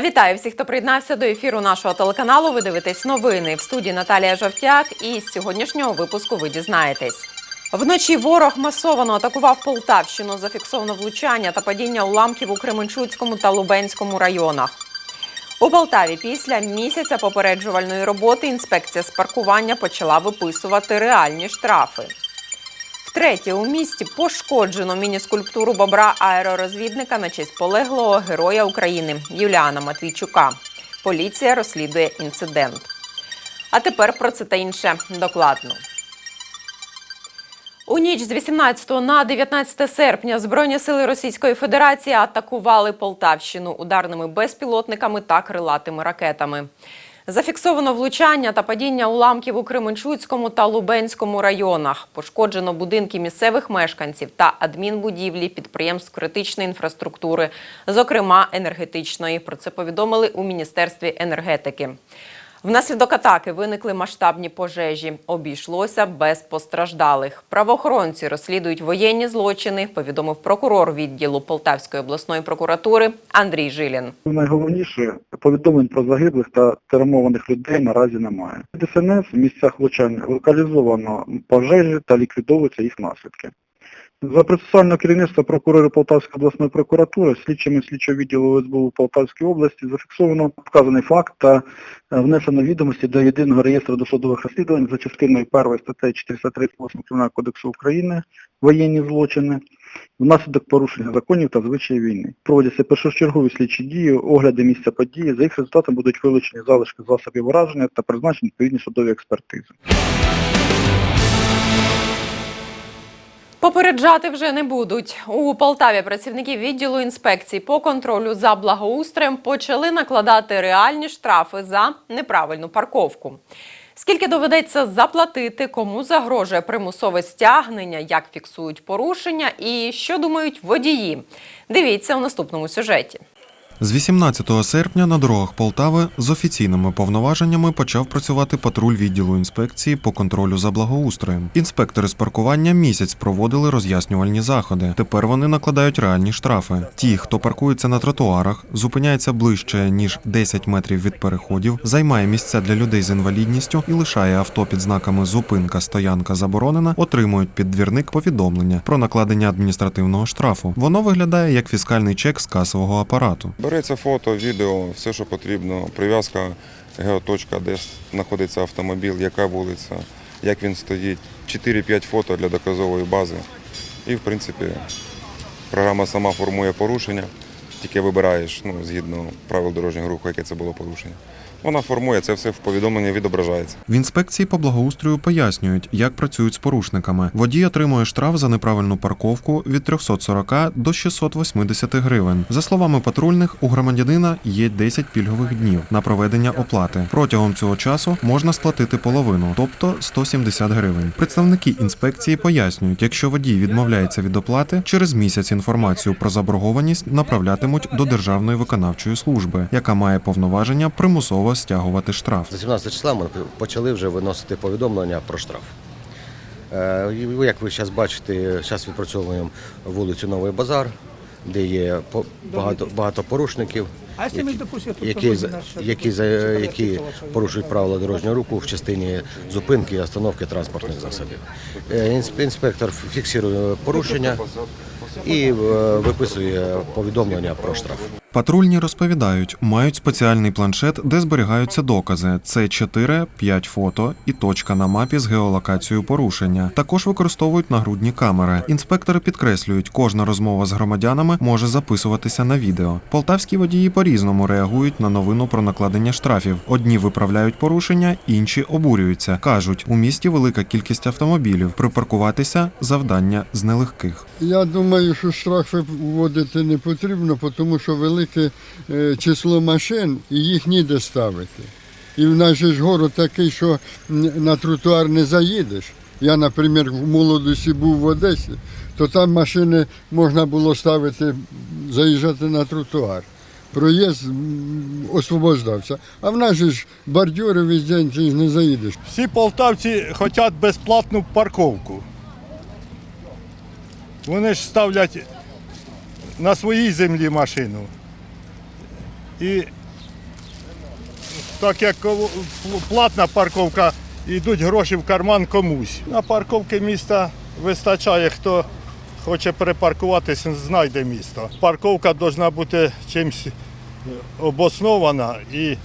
Вітаю всіх, хто приєднався до ефіру нашого телеканалу. Ви дивитесь новини в студії Наталія Жовтяк. І з сьогоднішнього випуску ви дізнаєтесь. Вночі ворог масово атакував Полтавщину. Зафіксовано влучання та падіння уламків у Кременчуцькому та Лубенському районах. У Полтаві після місяця попереджувальної роботи інспекція з паркування почала виписувати реальні штрафи. Втретє, у місті пошкоджено міні-скульптуру бобра аеророзвідника на честь полеглого героя України Юліана Матвійчука. Поліція розслідує інцидент. А тепер про це та інше докладно. У ніч з 18 на 19 серпня Збройні сили Російської Федерації атакували Полтавщину ударними безпілотниками та крилатими ракетами. Зафіксовано влучання та падіння уламків у Кременчуцькому та Лубенському районах. Пошкоджено будинки місцевих мешканців та адмінбудівлі підприємств критичної інфраструктури, зокрема енергетичної. Про це повідомили у Міністерстві енергетики. Внаслідок атаки виникли масштабні пожежі. Обійшлося без постраждалих. Правоохоронці розслідують воєнні злочини, повідомив прокурор відділу Полтавської обласної прокуратури Андрій Жилін. Найголовніше повідомлень про загиблих та травмованих людей наразі немає. ДСНС в місцях влучань локалізовано пожежі та ліквідовуються їх наслідки. За процесуального керівництва прокурора Полтавської обласної прокуратури слідчими слідчого відділу СБУ Полтавської області зафіксовано вказаний факт та е, внесено відомості до єдиного реєстру досудових розслідувань за частиною 1 статті 438 Кримінального кодексу України воєнні злочини внаслідок порушення законів та звичаїв війни. Проводяться першочергові слідчі дії, огляди місця події. За їх результатами будуть вилучені залишки засобів ураження та призначені відповідні судові експертизи. Попереджати вже не будуть. У Полтаві працівники відділу інспекцій по контролю за благоустроєм почали накладати реальні штрафи за неправильну парковку. Скільки доведеться заплатити, кому загрожує примусове стягнення, як фіксують порушення і що думають водії? Дивіться у наступному сюжеті. З 18 серпня на дорогах Полтави з офіційними повноваженнями почав працювати патруль відділу інспекції по контролю за благоустроєм. Інспектори з паркування місяць проводили роз'яснювальні заходи. Тепер вони накладають реальні штрафи. Ті, хто паркується на тротуарах, зупиняється ближче ніж 10 метрів від переходів, займає місця для людей з інвалідністю і лишає авто під знаками зупинка, стоянка заборонена, отримують під двірник повідомлення про накладення адміністративного штрафу. Воно виглядає як фіскальний чек з касового апарату. Береться фото, відео, все, що потрібно, прив'язка, геоточка, де знаходиться автомобіль, яка вулиця, як він стоїть, 4-5 фото для доказової бази. І, в принципі, програма сама формує порушення, тільки вибираєш ну, згідно правил дорожнього руху, яке це було порушення. Вона формує, це все в повідомленні відображається. В інспекції по благоустрою пояснюють, як працюють з порушниками. Водій отримує штраф за неправильну парковку від 340 до 680 гривень. За словами патрульних, у громадянина є 10 пільгових днів на проведення оплати. Протягом цього часу можна сплатити половину, тобто 170 гривень. Представники інспекції пояснюють, якщо водій відмовляється від оплати, через місяць інформацію про заборгованість направлятимуть до Державної виконавчої служби, яка має повноваження примусово стягувати штраф. З 17 числа ми почали вже виносити повідомлення про штраф. Е, Як ви зараз бачите, зараз відпрацьовуємо вулицю Новий Базар, де є багато, багато порушників, які, за- які, які порушують правила дорожнього руху в частині зупинки і остановки транспортних засобів. Е, Інспектор фіксує порушення і е, виписує повідомлення про штраф. Патрульні розповідають, мають спеціальний планшет, де зберігаються докази. Це 4-5 фото і точка на мапі з геолокацією порушення. Також використовують нагрудні камери. Інспектори підкреслюють, кожна розмова з громадянами може записуватися на відео. Полтавські водії по-різному реагують на новину про накладення штрафів. Одні виправляють порушення, інші обурюються. кажуть, у місті велика кількість автомобілів. Припаркуватися завдання з нелегких. Я думаю, що штрафи вводити не потрібно, тому що велике е, число машин і їх ніде ставити. І в нас же ж город такий, що на тротуар не заїдеш. Я, наприклад, в молодості був в Одесі, то там машини можна було ставити, заїжджати на тротуар. Проїзд освобождався. А в нас же ж бордюри весь день ти не заїдеш. Всі полтавці хочуть безплатну парковку. Вони ж ставлять на своїй землі машину. І Так як платна парковка, йдуть гроші в карман комусь. На парковки міста вистачає, хто хоче перепаркуватися, знайде місто. Парковка повинна бути чимось обоснована і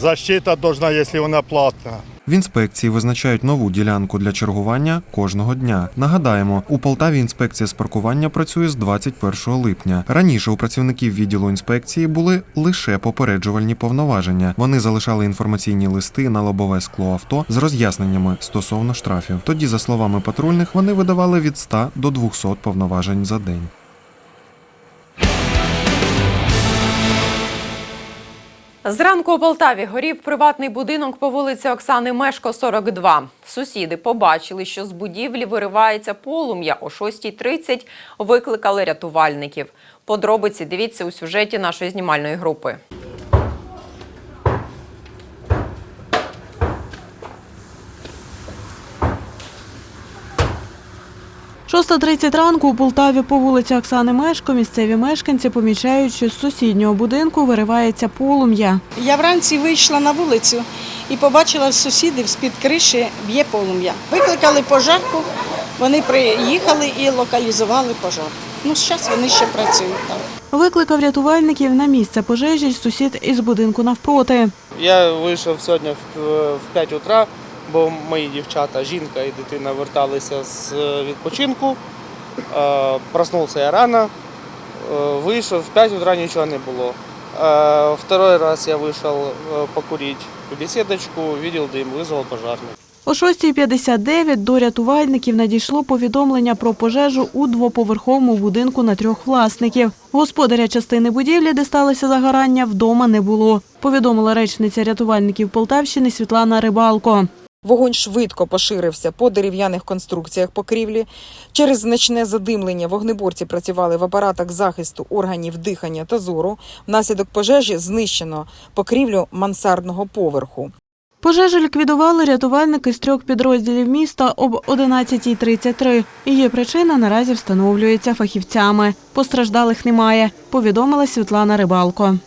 защита повинна, якщо вона платна. В інспекції визначають нову ділянку для чергування кожного дня. Нагадаємо, у Полтаві інспекція з паркування працює з 21 липня. Раніше у працівників відділу інспекції були лише попереджувальні повноваження. Вони залишали інформаційні листи на лобове скло авто з роз'ясненнями стосовно штрафів. Тоді, за словами патрульних, вони видавали від 100 до 200 повноважень за день. Зранку у Полтаві горів приватний будинок по вулиці Оксани Мешко, 42. Сусіди побачили, що з будівлі виривається полум'я. О 6.30 викликали рятувальників. Подробиці дивіться у сюжеті нашої знімальної групи. 6.30 ранку у Полтаві по вулиці Оксани Мешко місцеві мешканці помічають, що з сусіднього будинку виривається полум'я. Я вранці вийшла на вулицю і побачила в сусідів з-під криші б'є полум'я. Викликали пожарку, вони приїхали і локалізували пожар. Ну, зараз вони ще працюють там. Викликав рятувальників на місце пожежі сусід із будинку навпроти. Я вийшов сьогодні в, в 5 утра, бо мої дівчата, жінка і дитина верталися з е, відпочинку. Е, Проснувся я рано, е, вийшов, в 5 утра нічого не було. Второй раз я вийшов покурити в бесідочку, видел дим, визвав пожарник. О 6.59 до рятувальників надійшло повідомлення про пожежу у двоповерховому будинку на трьох власників. Господаря частини будівлі, де сталося загорання, вдома не було. Повідомила речниця рятувальників Полтавщини Світлана Рибалко. Вогонь швидко поширився по дерев'яних конструкціях покрівлі. Через значне задимлення вогнеборці працювали в апаратах захисту органів дихання та зору. Внаслідок пожежі знищено покрівлю мансардного поверху. Пожежу ліквідували рятувальники з трьох підрозділів міста об 11.33. Її причина наразі встановлюється фахівцями. Постраждалих немає, повідомила Світлана Рибалко.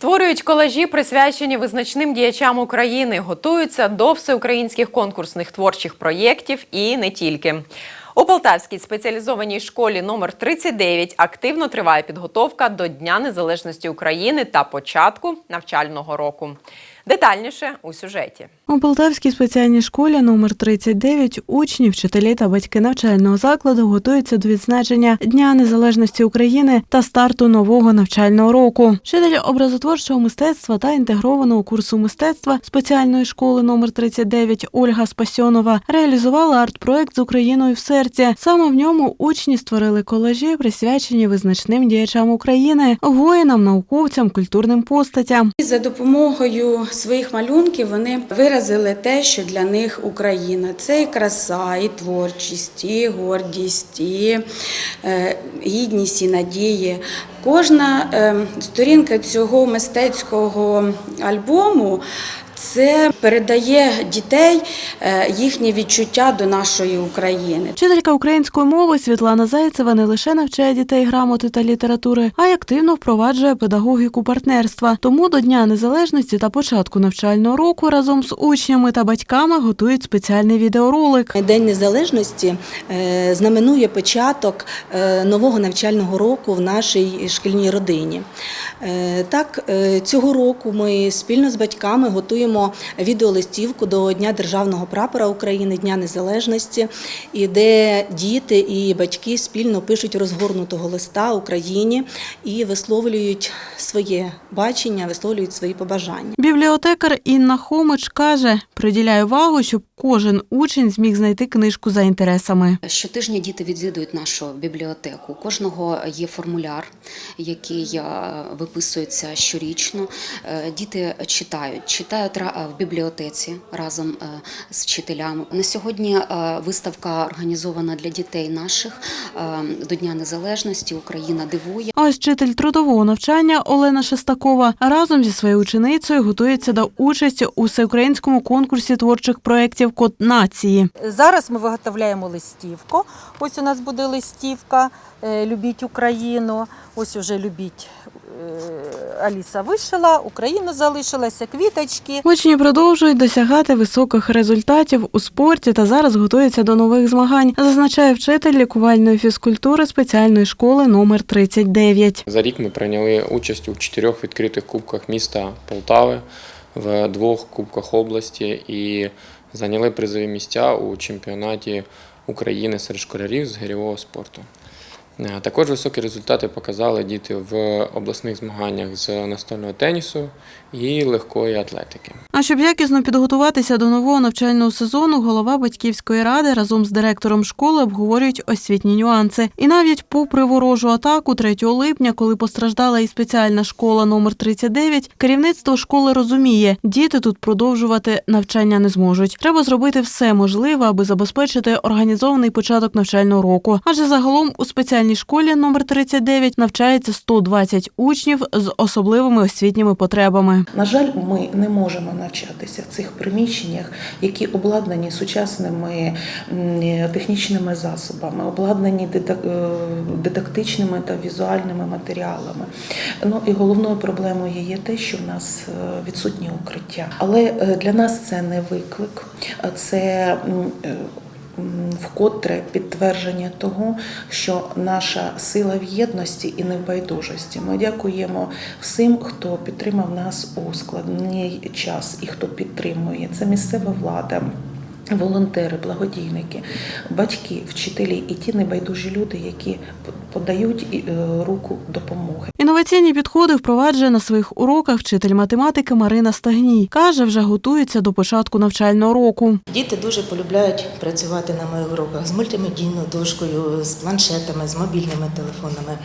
Створюють колажі, присвячені визначним діячам України, готуються до всеукраїнських конкурсних творчих проєктів і не тільки. У Полтавській спеціалізованій школі номер 39 активно триває підготовка до Дня Незалежності України та початку навчального року. Детальніше у сюжеті. У Полтавській спеціальній школі номер 39 учні, вчителі та батьки навчального закладу готуються до відзначення Дня Незалежності України та старту нового навчального року. Вчитель образотворчого мистецтва та інтегрованого курсу мистецтва спеціальної школи номер 39 Ольга Спасьонова реалізувала арт-проект з Україною в серці. Саме в ньому учні створили колажі, присвячені визначним діячам України, воїнам, науковцям, культурним постатям. За допомогою своїх малюнків вони виразили те, що для них Україна це і краса, і творчість, і гордість, і е, гідність, і надії. Кожна е, сторінка цього мистецького альбому. Це передає дітей е, їхнє відчуття до нашої України. Вчителька української мови Світлана Зайцева не лише навчає дітей грамоти та літератури, а й активно впроваджує педагогіку партнерства. Тому до Дня Незалежності та початку навчального року разом з учнями та батьками готують спеціальний відеоролик. День незалежності е, знаменує початок е, нового навчального року в нашій шкільній родині. Так, цього року ми спільно з батьками готуємо відеолистівку до Дня Державного прапора України, Дня Незалежності, і де діти і батьки спільно пишуть розгорнутого листа Україні і висловлюють своє бачення, висловлюють свої побажання. Бібліотекар Інна Хомич каже, приділяє увагу, щоб кожен учень зміг знайти книжку за інтересами. Щотижня діти відвідують нашу бібліотеку. У Кожного є формуляр, який виписується щорічно. Е, Діти читають, читають тра- в бібліотеці разом е, з вчителями. На сьогодні е, виставка організована для дітей наших е, до Дня Незалежності. Україна дивує. А ось вчитель трудового навчання Олена Шестакова разом зі своєю ученицею готується до участі у всеукраїнському конкурсі творчих проєктів Код нації. Зараз ми виготовляємо листівку. Ось у нас буде листівка е, Любіть Україну. Ось уже любіть е, Аліса вишила, Україна залишилася, квіточки. Учні продовжують досягати високих результатів у спорті та зараз готуються до нових змагань, зазначає вчитель лікувальної фізкультури спеціальної школи номер 39. За рік ми прийняли участь у чотирьох відкритих кубках міста Полтави, в двох кубках області і зайняли призові місця у чемпіонаті України серед школярів з гирьового спорту. Е, Також високі результати показали діти в обласних змаганнях з настольного тенісу і легкої атлетики. А щоб якісно підготуватися до нового навчального сезону, голова батьківської ради разом з директором школи обговорюють освітні нюанси. І навіть попри ворожу атаку 3 липня, коли постраждала і спеціальна школа номер 39, керівництво школи розуміє, діти тут продовжувати навчання не зможуть. Треба зробити все можливе, аби забезпечити організований початок навчального року. Адже загалом у спеціальній школі номер 39 навчається 120 учнів з особливими освітніми потребами. На жаль, ми не можемо навчатися в цих приміщеннях, які обладнані сучасними технічними засобами, обладнані е, дидактичними та візуальними матеріалами. Ну і головною проблемою є те, що в нас е, відсутні укриття. Але е, для нас це не виклик, це е, вкотре підтвердження того, що наша сила в єдності і небайдужості. Ми дякуємо всім, хто підтримав нас у складний час і хто підтримує. Це місцева влада. Волонтери, благодійники, батьки, вчителі і ті небайдужі люди, які подають е, руку допомоги. Інноваційні підходи впроваджує на своїх уроках вчитель математики Марина Стагній. Каже, вже готується до початку навчального року. Діти дуже полюбляють працювати на моїх уроках з мультимедійною дошкою, з планшетами, з мобільними телефонами.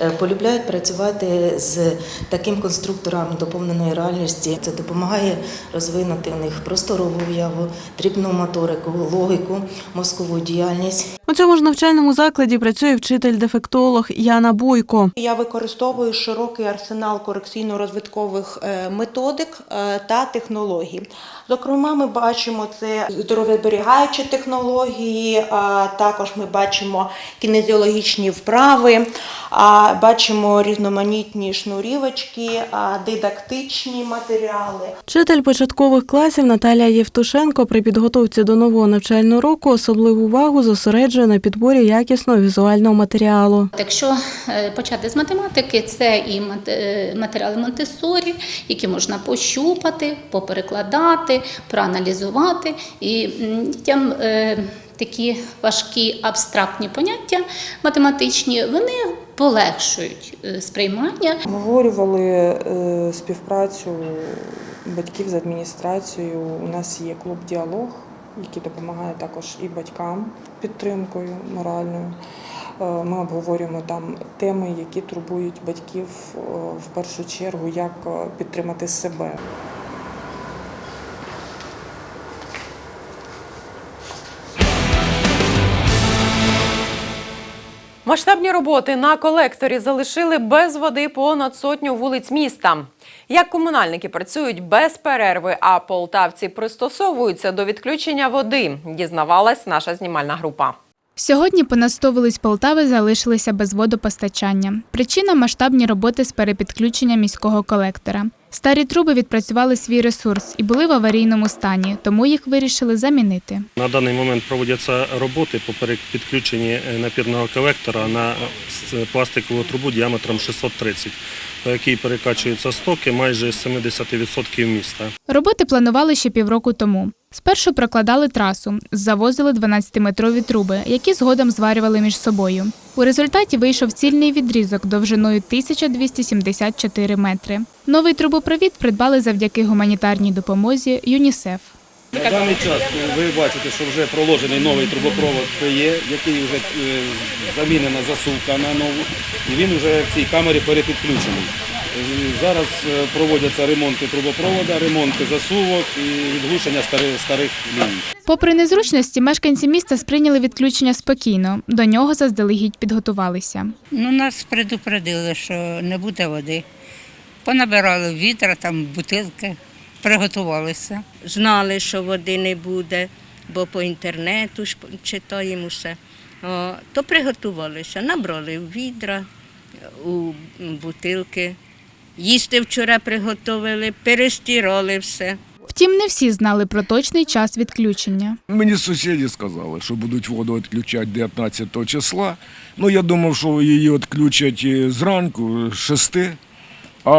Е, Полюбляють працювати з таким конструктором доповненої реальності. Це допомагає розвинути у них просторову уяву, дрібну моторику, логіку, мозкову діяльність. У цьому ж навчальному закладі працює вчитель-дефектолог Яна Бойко. Я використовую широкий арсенал корекційно-розвиткових е, методик е, та технологій. Зокрема, ми бачимо це здоров'язберігаючі технології, також ми бачимо кінезіологічні вправи, бачимо різноманітні шнурівочки, дидактичні матеріали. Вчитель початкових класів Наталія Євтушенко при підготовці до нового навчального року особливу увагу зосереджує на підборі якісного візуального матеріалу. Якщо е, почати з математики, це і е, матеріали Монтессорі, які можна пощупати, поперекладати, проаналізувати. І дітям е, такі важкі абстрактні поняття математичні, вони полегшують сприймання. Обговорювали е, співпрацю батьків з адміністрацією. У нас є клуб діалог, який допомагає також і батькам підтримкою моральною. Е, Ми обговорюємо там теми, які турбують батьків е, в першу чергу, як е, підтримати себе. Масштабні роботи на колекторі залишили без води понад сотню вулиць міста. Як комунальники працюють без перерви, а полтавці пристосовуються до відключення води, дізнавалась наша знімальна група. Сьогодні понад 100 вулиць Полтави залишилися без водопостачання. Причина масштабні роботи з перепідключення міського колектора. Старі труби відпрацювали свій ресурс і були в аварійному стані, тому їх вирішили замінити. На даний момент проводяться роботи по перепідключенні е, напірного колектора на пластикову трубу діаметром 630, по якій перекачуються стоки майже з 70% міста. Роботи планували ще півроку тому. Спершу прокладали трасу, завозили 12-метрові труби, які згодом зварювали між собою. У результаті вийшов цільний відрізок довжиною 1274 метри. Новий трубопровід придбали завдяки гуманітарній допомозі ЮНІСЕФ. На даний час ви бачите, що вже проложений новий трубопровод є, який вже е, замінена засувка на нову, і він вже в цій камері перепідключений. Зараз е, проводяться ремонти трубопроводу, ремонти засувок і відглушення старих, старих ліній. Попри незручності, мешканці міста сприйняли відключення спокійно. До нього заздалегідь підготувалися. Ну, нас предупредили, що не буде води. Понабирали вітра, там бутилки, приготувалися. знали, що води не буде, бо по інтернету ж читаємо все. То приготувалися, набрали в відра, у бутилки. Їсти вчора приготували, перестирали все. Втім, не всі знали про точний час відключення. Мені сусіди сказали, що будуть воду відключати 19 числа. Ну, я думав, що її відключать е, зранку, з 6, а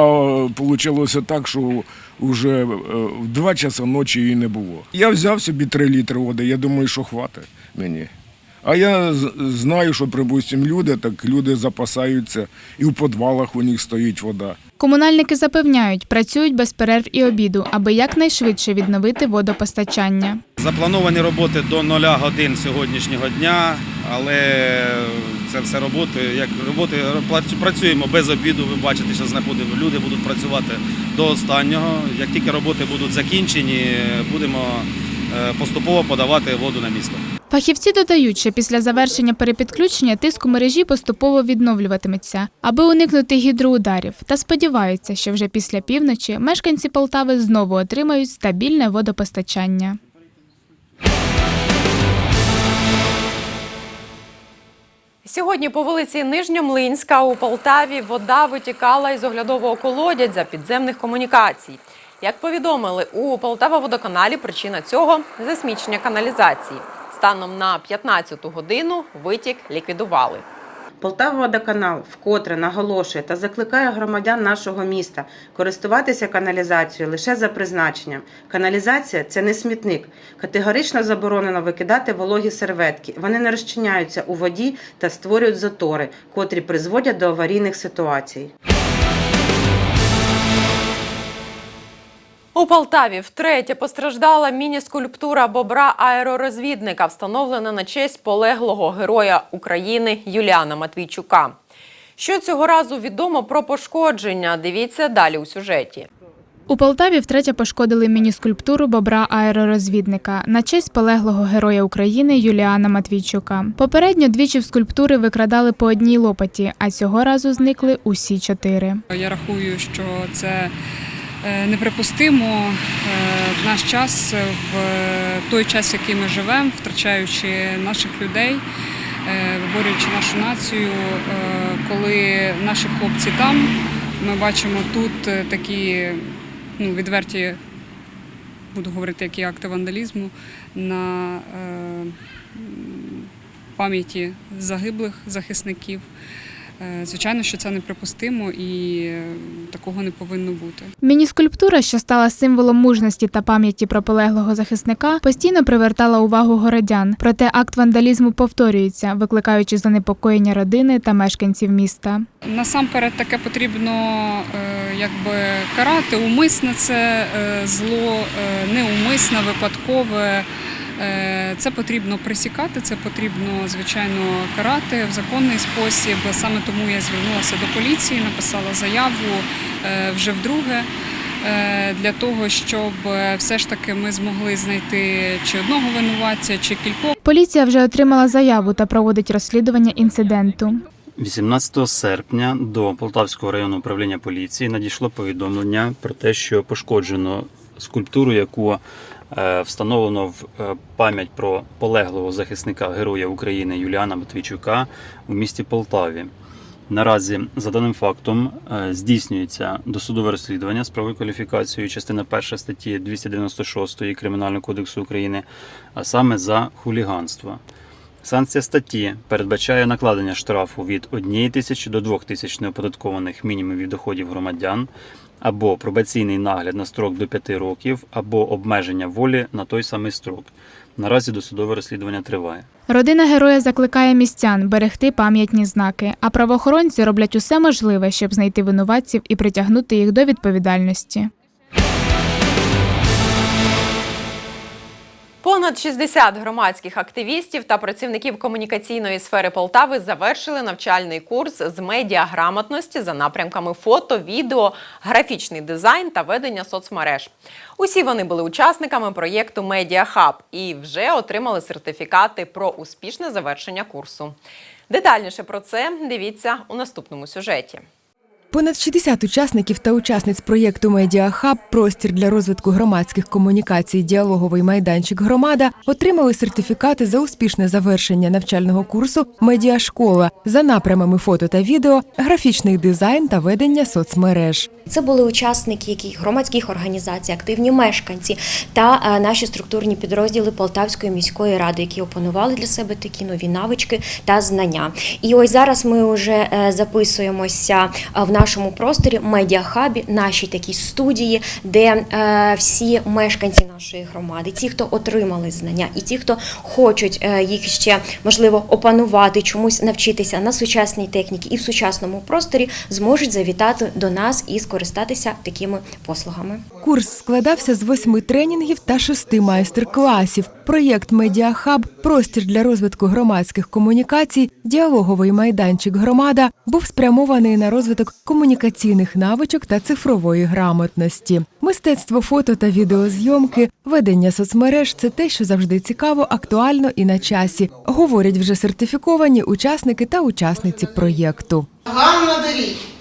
вийшло так, що вже е, в 2 часа ночі її не було. Я взяв собі 3 літри води, я думаю, що хватить мені. А я знаю, що, припустимо, люди, так люди запасаються, і в підвалах у них стоїть вода. Комунальники запевняють, працюють без перерв і обіду, аби якнайшвидше відновити водопостачання. Заплановані роботи до 0 годин сьогоднішнього дня, але це все роботи. Як роботи працюємо без обіду. Ви бачите, що знаходимо. Люди будуть працювати до останнього. Як тільки роботи будуть закінчені, будемо е, поступово подавати воду на місто. Фахівці додають, що після завершення перепідключення тиск у мережі поступово відновлюватиметься, аби уникнути гідроударів, та сподіваються, що вже після півночі мешканці Полтави знову отримають стабільне водопостачання. Сьогодні по вулиці Нижньомлинська у Полтаві вода витікала із оглядового колодязя підземних комунікацій. Як повідомили у Полтава водоканалі, причина цього засмічення каналізації. Станом на 15-ту годину витік ліквідували. Полтава водоканал вкотре наголошує та закликає громадян нашого міста користуватися каналізацією лише за призначенням. Каналізація це не смітник. Категорично заборонено викидати вологі серветки. Вони не розчиняються у воді та створюють затори, котрі призводять до аварійних ситуацій. У Полтаві втретє постраждала міні-скульптура бобра аеророзвідника, встановлена на честь полеглого героя України Юліана Матвійчука. Що цього разу відомо про пошкодження? Дивіться далі у сюжеті. У Полтаві втретє пошкодили міні-скульптуру бобра аеророзвідника на честь полеглого героя України Юліана Матвійчука. Попередньо двічі в скульптури викрадали по одній лопаті, а цього разу зникли усі чотири. Я рахую, що це неприпустимо е, в наш час, в той час, в який ми живемо, втрачаючи наших людей, е, виборюючи нашу націю, е, коли наші хлопці там, ми бачимо тут е, такі ну, відверті, буду говорити, які акти вандалізму на е, пам'яті загиблих захисників. Е, Звичайно, що це неприпустимо і е, такого не повинно бути. Міні-скульптура, що стала символом мужності та пам'яті про полеглого захисника, постійно привертала увагу городян. Проте акт вандалізму повторюється, викликаючи занепокоєння родини та мешканців міста. Насамперед таке потрібно е, якби карати. Умисне це зло, неумисне, випадкове. Е, Це потрібно присікати, це потрібно звичайно карати в законний спосіб. Саме тому я звернулася до поліції, написала заяву е, вже вдруге. е, Для того щоб все ж таки ми змогли знайти чи одного винуватця, чи кількох. Поліція вже отримала заяву та проводить розслідування інциденту. 18 серпня до Полтавського районного управління поліції надійшло повідомлення про те, що пошкоджено скульптуру, яку встановлено в е, пам'ять про полеглого захисника Героя України Юліана Матвійчука у місті Полтаві. Наразі за даним фактом е, здійснюється досудове розслідування з правовою кваліфікацією частина 1 статті 296 Кримінального кодексу України, а саме за хуліганство. Санкція статті передбачає накладення штрафу від 1 тисячі до 2 тисяч неоподаткованих мінімумів доходів громадян, або пробаційний нагляд на строк до 5 років, або обмеження волі на той самий строк. Наразі досудове розслідування триває. Родина героя закликає містян берегти пам'ятні знаки, а правоохоронці роблять усе можливе, щоб знайти винуватців і притягнути їх до відповідальності. Понад 60 громадських активістів та працівників комунікаційної сфери Полтави завершили навчальний курс з медіаграмотності за напрямками фото, відео, графічний дизайн та ведення соцмереж. Усі вони були учасниками проєкту Медіа Хаб і вже отримали сертифікати про успішне завершення курсу. Детальніше про це дивіться у наступному сюжеті. Понад 60 учасників та учасниць проєкту Медіахаб Простір для розвитку громадських комунікацій, діалоговий майданчик Громада отримали сертифікати за успішне завершення навчального курсу Медіашкола за напрямами фото та відео, графічний дизайн та ведення соцмереж. Це були учасники яких громадських організацій, активні мешканці та е, наші структурні підрозділи Полтавської міської ради, які опанували для себе такі нові навички та знання. І ось зараз ми вже е, записуємося е, в нашому просторі медіахабі, нашій такій студії, де е, всі мешканці нашої громади, ті, хто отримали знання, і ті, хто хочуть е, їх ще можливо опанувати, чомусь навчитися на сучасній техніці і в сучасному просторі, зможуть завітати до нас і скористатися такими послугами. Курс складався з восьми тренінгів та шести майстер-класів. Проєкт Медіахаб Простір для розвитку громадських комунікацій, діалоговий майданчик Громада був спрямований на розвиток комунікаційних навичок та цифрової грамотності. Мистецтво фото та відеозйомки, ведення соцмереж це те, що завжди цікаво, актуально і на часі, говорять вже сертифіковані учасники та учасниці проєкту. Ганна Доріг.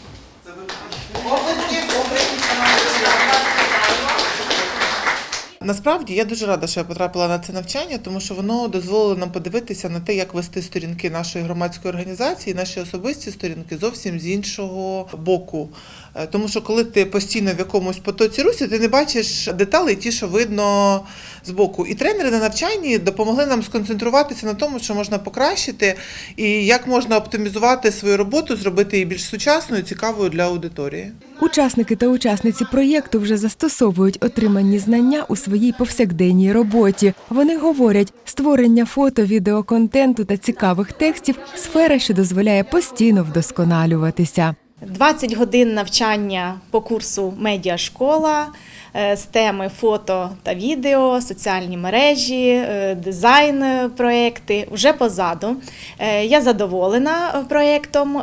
Насправді я дуже рада, що я потрапила на це навчання, тому що воно дозволило нам подивитися на те, як вести сторінки нашої громадської організації, наші особисті сторінки зовсім з іншого боку. Е, Тому що коли ти постійно в якомусь потоці русі, ти не бачиш деталей, ті, що видно з боку. І тренери на навчанні допомогли нам сконцентруватися на тому, що можна покращити, і як можна оптимізувати свою роботу, зробити її більш сучасною, цікавою для аудиторії. Учасники та учасниці проєкту вже застосовують отримані знання у своїй повсякденній роботі. Вони говорять, створення фото, відеоконтенту та цікавих текстів сфера, що дозволяє постійно вдосконалюватися. 20 годин навчання по курсу Медіашкола е, з теми фото та відео, соціальні мережі, е, дизайн е, проекти вже позаду. Я задоволена проєктом.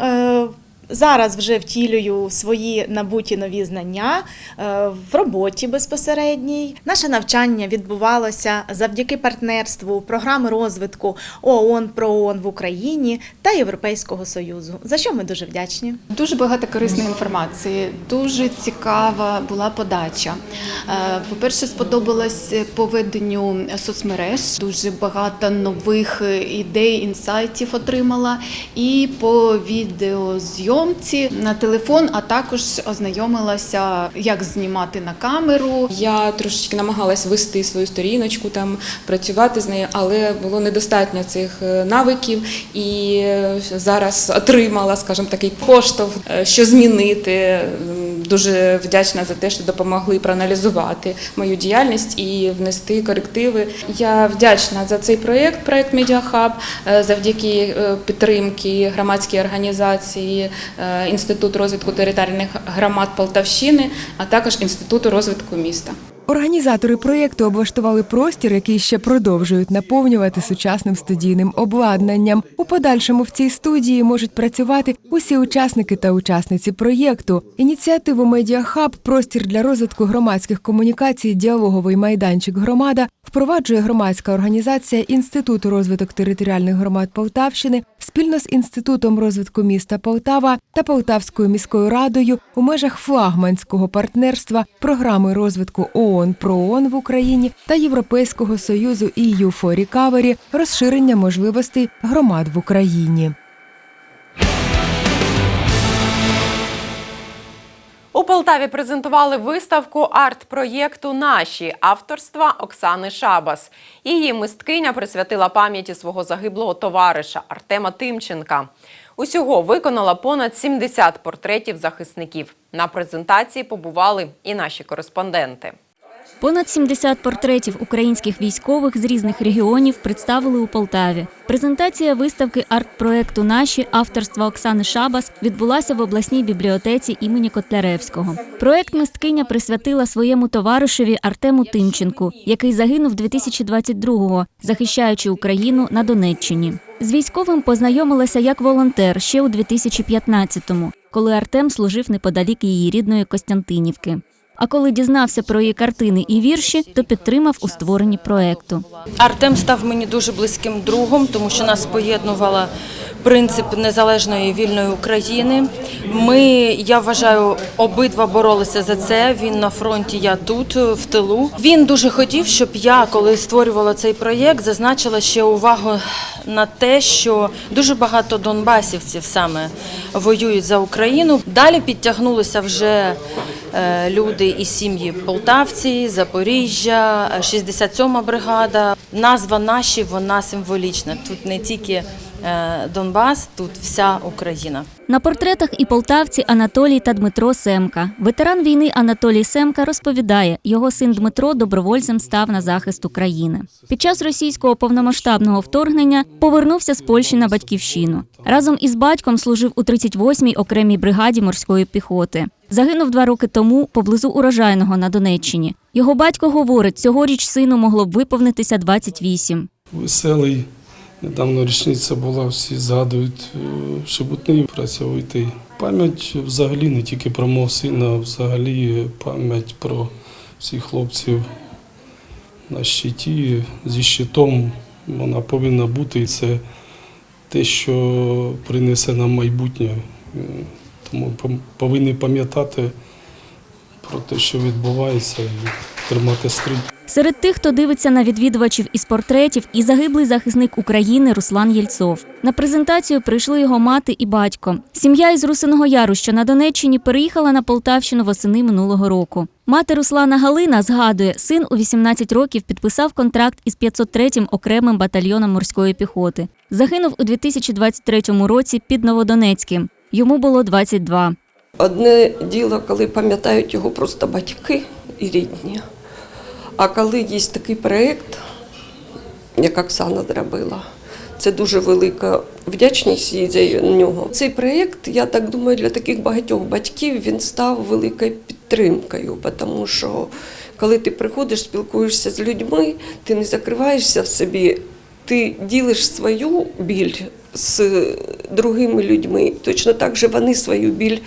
Зараз вже втілюю свої набуті нові знання е, в роботі безпосередній. Наше навчання відбувалося завдяки партнерству програми розвитку ООН про ООН в Україні та Європейського Союзу. За що ми дуже вдячні. Дуже багато корисної інформації, дуже цікава була подача. Е, По-перше, сподобалось по веденню соцмереж. Дуже багато нових ідей, інсайтів отримала. І по відеозйомці на телефон, а також ознайомилася, як знімати на камеру. Я трошечки намагалась вести свою сторіночку, там працювати з нею, але було недостатньо цих е, навиків. І е, зараз отримала, скажімо, такий поштовх, е, що змінити. Дуже вдячна за те, що допомогли проаналізувати мою діяльність і внести корективи. Я вдячна за цей проєкт, проєкт Медіахаб, завдяки е, підтримки громадської організації, е, Інституту розвитку територіальних громад Полтавщини, а також Інституту розвитку міста. Організатори проєкту облаштували простір, який ще продовжують наповнювати сучасним студійним обладнанням. У подальшому в цій студії можуть працювати усі учасники та учасниці проєкту. Ініціативу Медіахаб Простір для розвитку громадських комунікацій, діалоговий майданчик громада впроваджує громадська організація Інституту розвиток територіальних громад Полтавщини спільно з Інститутом розвитку міста Полтава та Полтавською міською радою у межах флагманського партнерства програми розвитку ООН про ООН в Україні та Європейського союзу EU for Recovery розширення можливостей громад в Україні. У Полтаві презентували виставку арт-проєкту Наші авторства Оксани Шабас. Її мисткиня присвятила пам'яті свого загиблого товариша Артема Тимченка. Усього виконала понад 70 портретів захисників. На презентації побували і наші кореспонденти. Понад 70 портретів українських військових з різних регіонів представили у Полтаві. Презентація виставки арт-проекту Наші авторства Оксани Шабас відбулася в обласній бібліотеці імені Котляревського. Проект мисткиня присвятила своєму товаришеві Артему Тимченку, який загинув 2022-го, захищаючи Україну на Донеччині. З військовим познайомилася як волонтер ще у 2015-му, коли Артем служив неподалік її рідної Костянтинівки. А коли дізнався про її картини і вірші, то підтримав у створенні проекту. Артем став мені дуже близьким другом, тому що нас поєднувала принцип незалежної вільної України. Ми, я вважаю, обидва боролися за це. Він на фронті, я тут, в тилу. Він дуже хотів, щоб я, коли створювала цей проєкт, зазначила ще увагу на те, що дуже багато донбасівців саме воюють за Україну. Далі підтягнулися вже люди і сім'ї Полтавці, Запоріжжя, 67-ма бригада. Назва наші вона символічна. Тут не тільки е, Донбас, тут вся Україна. На портретах і полтавці Анатолій та Дмитро Семка. Ветеран війни Анатолій Семка розповідає, його син Дмитро добровольцем став на захист України. Під час російського повномасштабного вторгнення повернувся з Польщі на батьківщину. Разом із батьком служив у 38-й окремій бригаді морської піхоти. Загинув два роки тому поблизу урожайного на Донеччині. Його батько говорить, цьогоріч сину могло б виповнитися 28. Веселий. Недавно річниця була, всі згадують шебутний, працьовитий. Пам'ять взагалі не тільки про мого сина, а взагалі пам'ять про всіх хлопців на щиті, зі щитом. Вона повинна бути, і це те, що принесе нам майбутнє. Е, Тому повинні пам'ятати про те, що відбувається, і тримати стрій. Серед тих, хто дивиться на відвідувачів із портретів, і загиблий захисник України Руслан Єльцов. На презентацію прийшли його мати і батько. Сім'я із Русиного Яру, що на Донеччині, переїхала на Полтавщину восени минулого року. Мати Руслана Галина згадує, син у 18 років підписав контракт із 503-м окремим батальйоном морської піхоти. Загинув у 2023 році під Новодонецьким. Йому було 22. Одне діло, коли пам'ятають його просто батьки і рідні. А коли є такий проєкт, як Оксана зробила, це дуже велика вдячність за нього. Цей проєкт, я так думаю, для таких багатьох батьків він став великою підтримкою, тому що коли ти приходиш, спілкуєшся з людьми, ти не закриваєшся в собі, ти ділиш свою біль з другими людьми. Точно так же вони свою біль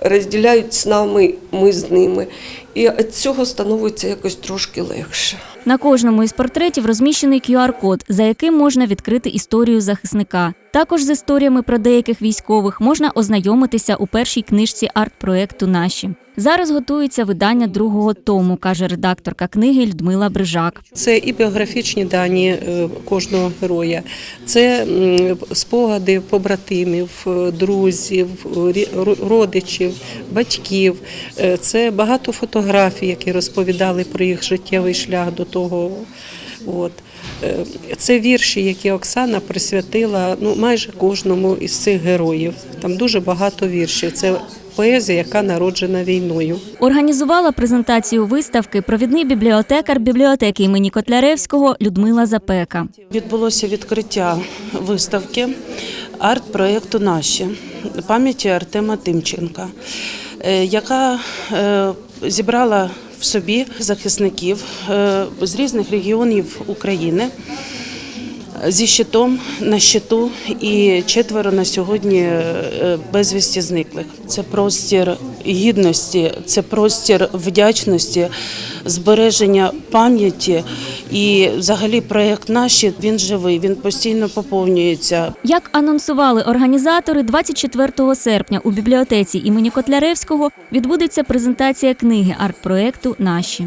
розділяють з нами, ми з ними. І від цього становиться якось трошки легше. На кожному із портретів розміщений QR-код, за яким можна відкрити історію захисника. Також з історіями про деяких військових можна ознайомитися у першій книжці арт-проекту Наші. Зараз готується видання другого тому, каже редакторка книги Людмила Брижак. Це і біографічні дані е, кожного героя, це м, спогади побратимів, е, друзів, родичів, батьків. Е, Це багато фотографій, які розповідали про їх життєвий шлях до того. От. Е, Це вірші, які Оксана присвятила ну, майже кожному із цих героїв. Там дуже багато віршів. Це поезія, яка народжена війною. Організувала презентацію виставки провідний бібліотекар бібліотеки імені Котляревського Людмила Запека. Відбулося відкриття виставки арт-проєкту Наші пам'яті Артема Тимченка, е, яка е, зібрала в собі захисників е, з різних регіонів України. Зі щитом на щиту і четверо на сьогодні е, безвісті зниклих. Це простір гідності, це простір вдячності, збереження пам'яті. І взагалі проєкт наші він живий, він постійно поповнюється. Як анонсували організатори, 24 серпня у бібліотеці імені Котляревського відбудеться презентація книги арт-проекту Наші.